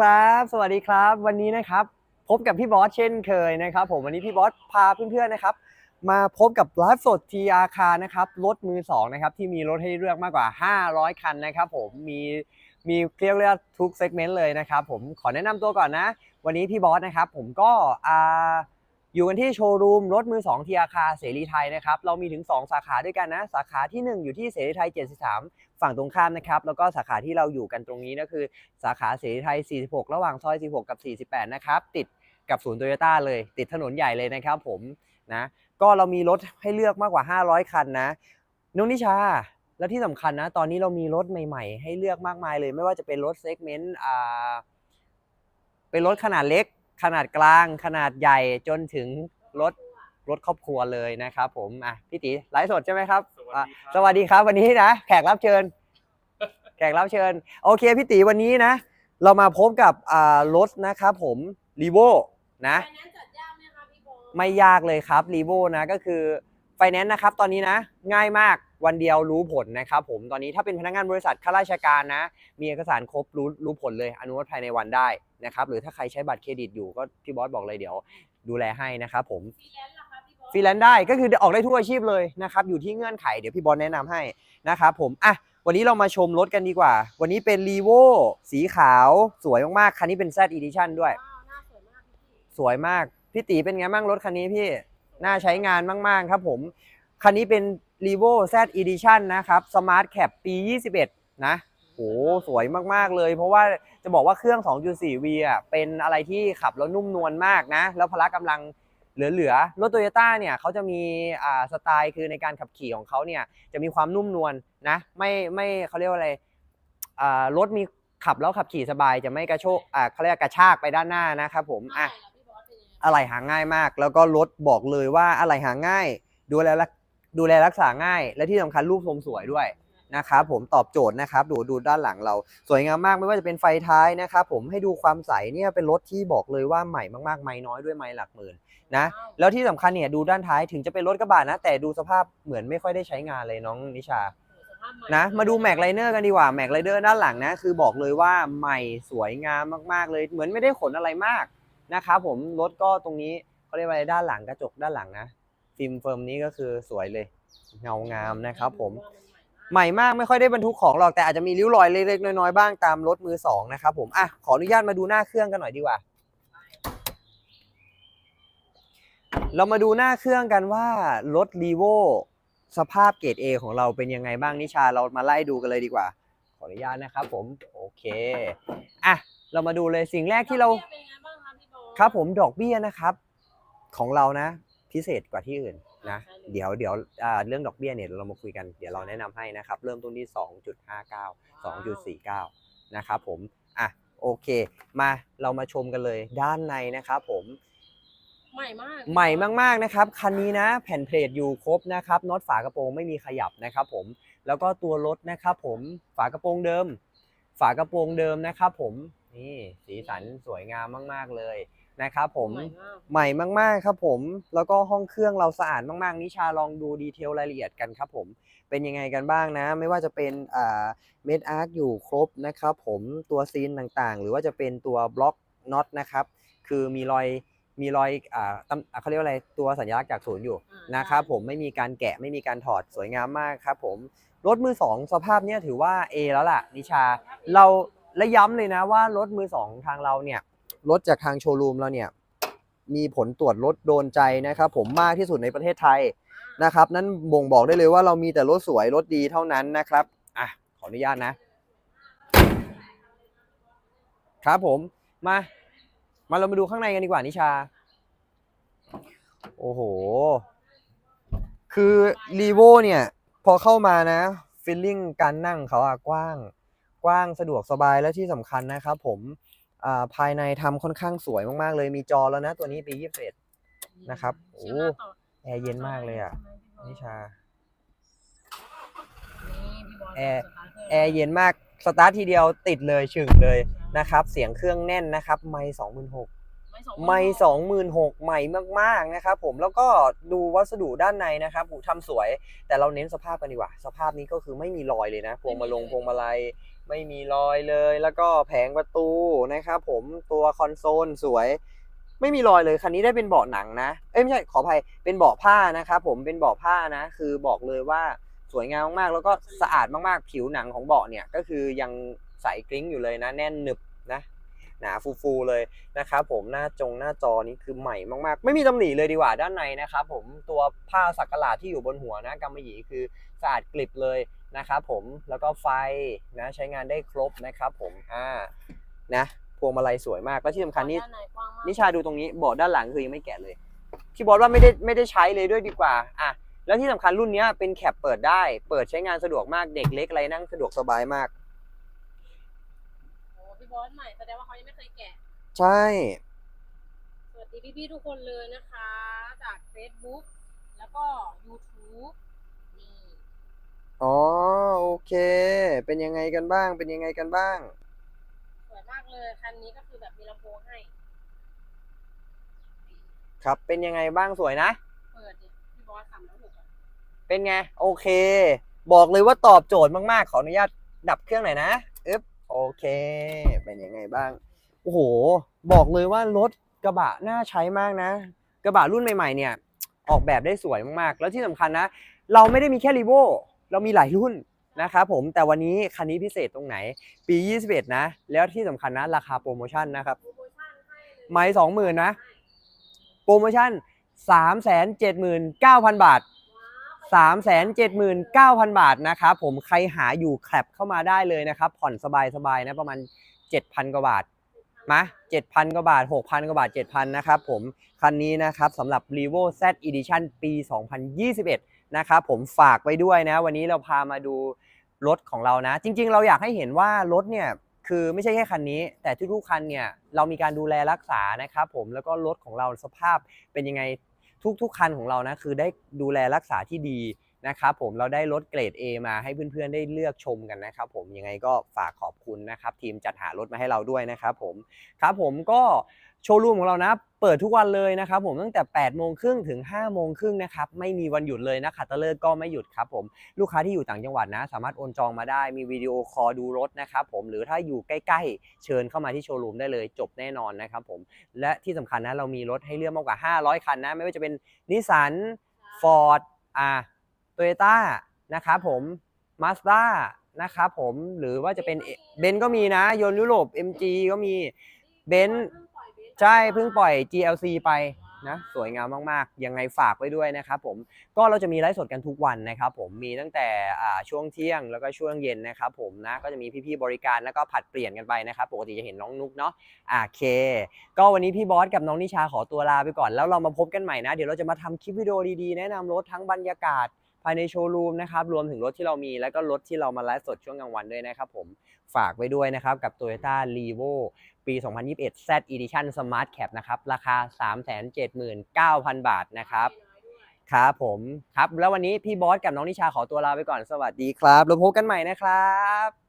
ครับ สวัสดีครับ วันนี้นะครับพบกับพี่บอสเช่นเคยนะครับผมวันนี้พี่บอสพาเพื่อนๆนะครับ มาพบกับไลฟ์สดทีอาคานะครับรถมือสองนะครับที่มีรถให้เลือกมากกว่า 500 คันนะครับผมมีมีเรียกเรียกทุกเซกเมนต์เลยนะครับผมขอแนะนำตัวก่อนนะ วันนี้พี่บอสนะครับผมก็อ่าอยู่กันที่โชว์รูมรถมือ2ทีอาคาเสรีไทยนะครับเรามีถึง 2 สาขาด้วยกันนะ สาขาที่ 1 อยู่ที่เสรีไทย 73 ฝั่งตรงข้ามนะครับ แล้วก็สาขาที่เราอยู่กันตรงนี้ก็คือ สาขาเสรีไทย 46 ระหว่างซอย46กับ 48 นะครับ ติดกับศูนย์โตโยต้าเลย ติดถนนใหญ่เลยนะครับผมนะ ก็เรามีรถให้เลือกมากกว่า 500 คันนะน้องนิชา แล้วที่สำคัญนะ ตอนนี้เรามีรถใหม่ ๆ ให้เลือกมากมายเลย ไม่ว่าจะเป็นรถเซกเมนต์อ่าเป็นรถขนาดเล็ก ขนาดกลาง ขนาดใหญ่จนถึงรถ รถครอบครัวเลยนะครับ ผมอะพี่ตีไลฟ์สดใช่ไหมครับสวัสอะดีครับสวัสดีครับวันนี้นะแขกรับเชิญ แขกรับเชิญ โอเคพี่ตีวันนี้นะ เรามาพบกับอ่ารถนะครับผมรีโวนะไฟแนนซ์จัดยากไหมคะพี่โบไม่ยากเลยครับรีโวนะก็คือไฟแนนซ์นะครับตอนนี้นะ ง่ายมากวันเดียวรู้ผลนะครับผมตอนนี้ถ้าเป็นพนักงานบริษัทข้าราชการนะ มีเอกสารครบรู้รู้ผลเลยอนุมัติภายในวันได้นะครับหรือถ้าใครใช้บัตรเครดิตอยู่ก็พี่บอสบอกเลยเดี๋ยว ดูแลให้นะครับผมฟรีแลนซ์ล่ะคะพี่โบ ฟรีแลนซ์ได้ก็คือออกได้ทุกอาชีพเลยนะครับอยู่ที่เงื่อนไขเดี๋ยวพี่บอลแนะนำให้นะครับผมอะวันนี้เรามาชมรถกันดีกว่า วันนี้เป็น r ีโวสีขาวสวยมากๆคันนี้เป็น Z Edition ด้วยว้าวหน้าสวยมากพี่สวยมากพี่ตีเป็นไงบ้างรถคันนี้พี่น่าใช้งานมาก ๆ ครับผม คันนี้เป็น r e v o Z Edition นะครับ Smart Cap ปี 21 นะโหสวยมาก ๆ เลย เพราะว่าจะบอกว่าเครื่อง 2.4V อะเป็นอะไรที่ขับแล้วนุ่มนวลมากนะ แล้วพละกำลัง เหลือๆรถโตโยต้าเนี่ยเขาจะมีอ่าสไตล์คือในการขับขี่ของเขาเนี่ยจะมีความนุ่มนวลนะไม่ไม่เขาเรียกว่าอะไรอ่ารถมีขับแล้วขับขี่สบายจะไม่กระโชกอ่าเขาเรียกกระชากไปด้านหน้านะครับผมอะอะไรหาง่ายมาก แล้วก็รถบอกเลยว่าอะไรหาง่าย ดูแลรักดูแลรักษาง่าย และที่สำคัญรูปทรงสวยด้วยนะครับผมตอบโจทย์นะครับ ดูดูด้านหลังเรา สวยงามมากไม่ว่าจะเป็นไฟท้ายนะครับผมให้ดูความใสเนี่ยเป็นรถที่บอกเลยว่าใหม่มากๆ ไม่น้อยด้วยไม่หลักหมื่น นะแล้วที่สำคัญเนี่ยดูด้านท้ายถึงจะเป็นรถกระบะนะ แต่ดูสภาพเหมือนไม่ค่อยได้ใช้งานเลยน้องนิชาสภาพใหม่นะมาดูแม็กไลเนอร์กันดีกว่าแม็กไลเนอร์ด้านหลังนะคือบอกเลยว่าใหม่สวยงามมากๆเลย เหมือนไม่ได้ขนอะไรมากนะครับผมรถก็ตรงนี้เขาเรียกว่าอะไรด้านหลังกระจกด้านหลังนะฟิล์มเฟิร์มนี้ก็คือสวยเลยเงางามนะครับผมใหม่มากไม่ค่อยได้บรรทุกของหรอกแต่อาจจะมีริ้วรอยเล็กๆน้อยๆบ้างตามรถมือสองนะครับผมอะขออนุญาตมาดูหน้าเครื่องกันหน่อยดีกว่า เรามาดูหน้าเครื่องกันว่ารถรีโวสภาพเกรด A ของเราเป็นยังไงบ้างนิชาเรามาไล่ดูกันเลยดีกว่า ขออนุญาตนะครับผม โอเคอะเรามาดูเลยสิ่งแรกที่เราดอกบี้ยเป็นยังไงบ้างคะพี่โบครับผมดอกเบี้ยนะครับ ของเรานะ พิเศษกว่าที่อื่นนะ เดี๋ยวเดี๋ยวอ่าเรื่องดอกเบี้ยเนี่ยเรามาคุยกันเดี๋ยวเราแนะนำให้นะครับ เริ่มต้นที่ 2.59 2.49 นะครับผมอะโอเค มาเรามาชมกันเลยด้านในนะครับผม ใหม่มาก ใหม่มากๆนะครับคันนี้นะแผ่นเพลทอยู่ครบนะครับน็อตฝากระโปรงไม่มีขยับนะครับผมแล้วก็ตัวรถนะครับผมฝากระโปรงเดิม ฝากระโปรงเดิมนะครับผมนี่สีสันสวยงามมาก ๆเลยนะครับผมใหม่มากใหม่มากๆครับผม แล้วก็ห้องเครื่องเราสะอาดมากๆนิชาลองดูดีเทลรายละเอียดกันครับผมเป็นยังไงกันบ้างนะ ไม่ว่าจะเป็นอ่าเมดอาร์คอยู่ครบนะครับผมตัวซีนต่างๆ หรือว่าจะเป็นตัวบล็อกน็อตนะครับ คือมีรอย มีรอยอ่าตำอ่าเขาเรียกว่าอะไรตัวสัญลักษณ์จากศูนย์อยู่อ่านะครับใช่ผมไม่มีการแกะไม่มีการถอดสวยงามมากครับผมรถมือสองสภาพเนี้ยถือว่า A แล้วล่ะนิชา เราและย้ำเลยนะว่ารถมือสองทางเราเนี่ยรถจากทางโชว์รูมเราเนี่ยมีผลตรวจรถโดนใจนะครับผมมากที่สุดในประเทศไทยนะครับนั่นบ่งบอกได้เลยว่าเรามีแต่รถสวยรถดีเท่านั้นนะครับอะขออนุญาตนะ ครับผมมา มาเรามาดูข้างในกันดีกว่านิชา โอ้โห คือรีโวเนี่ย พอเข้ามานะฟีลลิ่งการนั่งเขาอะกว้าง กว้างสะดวกสบายและที่สำคัญนะครับผมอ่าภายในทำค่อนข้างสวยมากๆเลยมีจอแล้วนะ ตัวนี้ปี21นะครับโอ้เชื่อต่อแอร์เย็นมากเลยอะนิชานี่พี่โบแอร์สตาเตอแอร์เย็นมาก สตาร์ททีเดียวติดเลย ชึงเลย นะครับ เสียงเครื่องแน่นนะครับ ไม่สองหมื่นหกไม่สองไม่สองหมื่นหกใหม่มากๆนะครับผมแล้วก็ดูวัสดุด้านในนะครับหูทำสวย แต่เราเน้นสภาพกันดีกว่า สภาพนี้ก็คือไม่มีรอยเลยนะพวงมาลงพวงมาลัยไม่มีรอยเลย แล้วก็แผงประตูนะครับผมตัวคอนโซลสวย ไม่มีรอยเลยคันนี้ได้เป็นเบาะหนังนะ เอ้ยไม่ใช่ขออภัยเป็นเบาะผ้านะครับผมเป็นเบาะผ้านะ คือบอกเลยว่าสวยงามมากๆ แล้วก็สะอาดมากๆ ผิวหนังของเบาะเนี่ยก็คือยังใสกริ้งอยู่เลยนะ แน่นหนึบ นะหนาฟูๆเลยนะครับผมหน้าจงหน้าจอนี้คือใหม่มากๆ ไม่มีตำหนิเลยดีกว่าด้านในนะครับผมตัวผ้าสักหลาดที่อยู่บนหัวนะกำมะหยี่คือสะอาดกลิบเลยนะครับผมแล้วก็ไฟนะใช้งานได้ครบนะครับผมอ่านะพวงมาลัยสวยมากแล้วที่สำคัญนี่ด้านในกว้างมากนิชาดูตรงนี้เบาะด้านหลังคือยังไม่แกะเลยพี่บอสว่าไม่ได้ไม่ได้ใช้เลยด้วยดีกว่าอะแล้วที่สำคัญรุ่นเนี้ยเป็นแคปเปิดได้ เปิดใช้งานสะดวกมากเด็กเล็กอะไรนั่งสะดวกสบายมาก โอ้พี่บอสใหม่แสดงว่าเขายังไม่เคยแกะ ใช่ สวัสดีพี่ๆทุกคนเลยนะคะ จาก Facebook แล้วก็ YouTube นี่อ๋อ โอเค เป็นยังไงกันบ้าง เป็นยังไงกันบ้าง สวยมากเลย คันนี้ก็คือแบบมีลำโพงให้ ครับ เป็นยังไงบ้างสวยนะ เปิดเนี่ยพี่บอสสามแล้วหกอะเป็นไง โอเค บอกเลยว่าตอบโจทย์มากๆ ขออนุญาตดับเครื่องหน่อยนะอึ๊บ โอเค เป็นยังไงบ้าง โอ้โห บอกเลยว่ารถกระบะน่าใช้มากนะ กระบะรุ่นใหม่ๆเนี่ย ออกแบบได้สวยมากๆ แล้วที่สำคัญนะ เราไม่ได้มีแค่รีโวเรามีหลายรุ่นนะครับผม แต่วันนี้คันนี้พิเศษตรงไหน ปี 21 นะ แล้วที่สำคัญนะ ราคาโปรโมชั่นนะครับโปรโมชั่นให้เลยไม่สองหมื่นนะ โปรโมชั่น379,000บาทว้าว 379,000 บาทนะครับผมใครหาอยู่แคปเข้ามาได้เลยนะครับ ผ่อนสบายๆนะประมาณ 7,000 กว่าบาทมา7,000 กว่าบาท 6,000 กว่าบาท 7,000 นะครับผม คันนี้นะครับสำหรับ r e v o Z Edition ปี 2021 นะครับผมฝากไว้ด้วยนะ วันนี้เราพามาดูรถของเรานะ จริง ๆ เราอยากให้เห็นว่ารถเนี่ย คือไม่ใช่แค่คันนี้ แต่ทุกๆคันเนี่ย เรามีการดูแลรักษานะครับผมแล้วก็รถของเราสภาพเป็นยังไง ทุกๆคันของเรานะคือได้ดูแลรักษาที่ดี นะครับผมเราได้รถเกรด A มาให้เพื่อนๆได้เลือกชมกันนะครับผมยังไงก็ฝากขอบคุณนะครับทีมจัดหารถมาให้เราด้วยนะครับผมครับผมก็โชว์รูมของเรานะเปิดทุกวันเลยนะครับผมตั้งแต่8โมงครึ่งถึง5โมงครึ่งนะครับไม่มีวันหยุดเลยนะขัตฤกษ์ก็ไม่หยุดครับผมลูกค้าที่อยู่ต่างจังหวัดนะ สามารถโอนจองมาได้มีวิดีโอคอลดูรถนะครับผมหรือถ้าอยู่ใกล้ๆ เชิญเข้ามาที่โชว์รูมได้เลยจบแน่นอนนะครับผมและที่สำคัญนะเรามีรถให้เลือกมากกว่า 500 คันนะไม่ว่าจะเป็นนิสสันฟอร์ดอ่า โตโยต้านะครับผมมาสด้านะครับผมหรือว่าจะเป็นเบนก็มีนะยนต์ยุโรป MG ก็มีเบนใช่เพิ่งปล่อย GLC ไปนะสวยงามมากๆ ยังไงฝากไว้ด้วยนะครับผมก็เราจะมีไลฟ์สดกันทุกวันนะครับผมมีตั้งแต่ช่วงเที่ยงแล้วก็ช่วงเย็นนะครับผมนะก็จะมีพี่ๆบริการแล้วก็ผัดเปลี่ยนกันไปนะครับปกติจะเห็นน้องนุกเนาะอ่าโอเค ก็วันนี้พี่บอสกับน้องนิชาขอตัวลาไปก่อนแล้วเรามาพบกันใหม่นะ เดี๋ยวเราจะมาทำคลิปวิดีโอดีๆแนะนำรถทั้งบรรยากาศ ภายในโชว์รูมนะครับรวมถึงรถที่เรามีแล้วก็รถที่เรามาไลฟ์สดช่วงกลางวันด้วยนะครับผมฝากไว้ด้วยนะครับกับ Toyota l e v o ปี 2021 Z Edition Smart Cap นะครับราคา 379,000 บาทนะครับครับผมครับ แล้ววันนี้พี่บอสกับน้องนิชาขอตัวลาไปก่อนสวัสดีครับ แล้วพบกันใหม่นะครับ